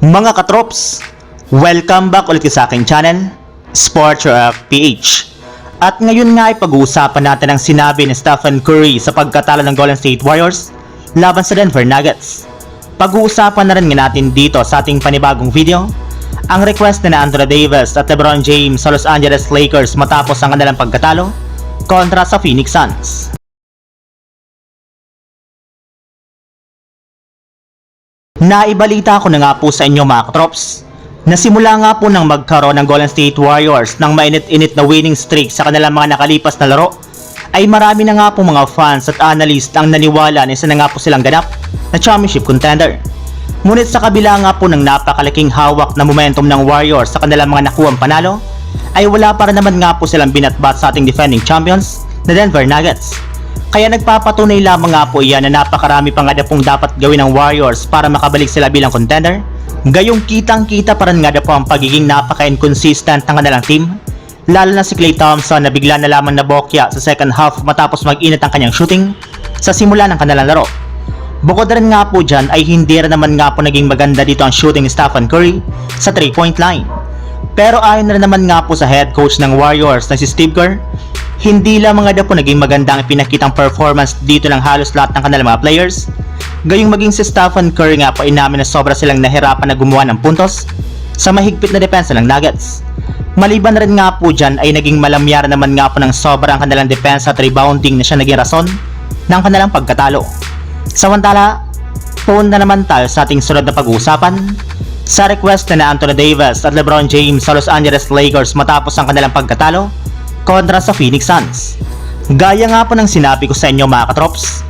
Mga katrops, welcome back ulit sa aking channel, Sports PH. At ngayon nga ay pag-uusapan natin ang sinabi ni Stephen Curry sa pagkatalo ng Golden State Warriors laban sa Denver Nuggets. Pag-uusapan na rin nga natin dito sa ating panibagong video ang request na Andrew Davis at LeBron James sa Los Angeles Lakers matapos ang kanilang pagkatalo kontra sa Phoenix Suns. Naibalita ko na nga po sa inyo mga katrops na simula nga po nang magkaroon ng Golden State Warriors ng mainit-init na winning streak sa kanilang mga nakalipas na laro ay marami na nga po mga fans at analyst ang naniwala na isa na nga po silang ganap na championship contender. Ngunit sa kabila nga po ng napakalaking hawak na momentum ng Warriors sa kanilang mga nakuwang panalo, ay wala para naman nga po silang binatbat sa ating defending champions na Denver Nuggets. Kaya nagpapatunay lamang nga po iyan na napakarami pang nga pong dapat gawin ng Warriors para makabalik sila bilang contender. Gayong kitang kita pa rin nga po ang pagiging napaka-inconsistent ng kanilang team. Lalo na si Klay Thompson na bigla na lamang nabokya sa second half matapos mag-init ang kanyang shooting sa simula ng kanilang laro. Bukod rin nga po dyan ay hindi rin naman nga po naging maganda dito ang shooting ni Stephen Curry sa 3-point line. Pero ayon na rin naman nga po sa head coach ng Warriors na si Steve Kerr, hindi lang mga daw naging maganda ang pinakitang performance dito ng halos lahat ng kanilang mga players. Gayong maging si Stephen Curry nga po inamin na sobra silang nahirapan na gumawa ng puntos sa mahigpit na depensa ng Nuggets. Maliban na rin nga po dyan ay naging malamyar naman nga po ng sobra ang kanilang depensa at rebounding na siya naging rason ng kanilang pagkatalo. Samantala, phone na naman tayo sa ating sunod na pag-uusapan sa request na Anthony Davis at LeBron James sa Los Angeles Lakers matapos ang kanilang pagkatalo kontra sa Phoenix Suns. Gaya nga po ng sinabi ko sa inyo mga katrops,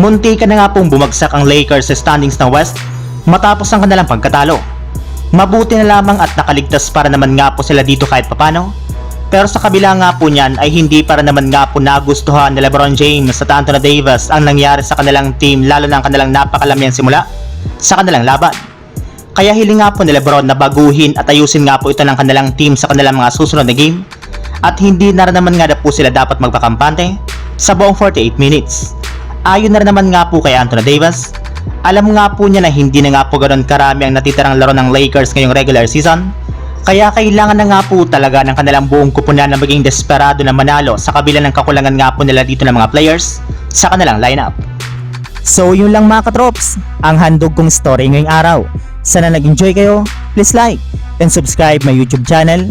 munti ka na nga pong bumagsak ang Lakers sa standings ng West matapos ang kanilang pagkatalo. Mabuti na lamang at nakaligtas para naman nga po sila dito kahit papano. Pero sa kabila nga po niyan ay hindi para naman nga po nagustuhan ni Lebron James at Anthony Davis ang nangyari sa kanilang team lalo ang kanilang napakalamyang simula sa kanilang laban. Kaya hiling nga po ni Lebron na baguhin at ayusin nga po ito ng kanilang team sa kanilang mga susunod na game at hindi na rin naman nga na po sila dapat magpakampante sa buong 48 minutes. Ayon na rin naman nga po kay Anthony Davis, alam nga po niya na hindi na nga po ganoon karami ang natitirang laro ng Lakers ngayong regular season, kaya kailangan na nga po talaga ng kanilang buong kupunan na maging desperado na manalo sa kabila ng kakulangan nga po nila dito ng mga players sa kanilang lineup. So yun lang mga katrops, ang handog kong story ngayong araw. Sana nag-enjoy kayo, please like and subscribe my YouTube channel,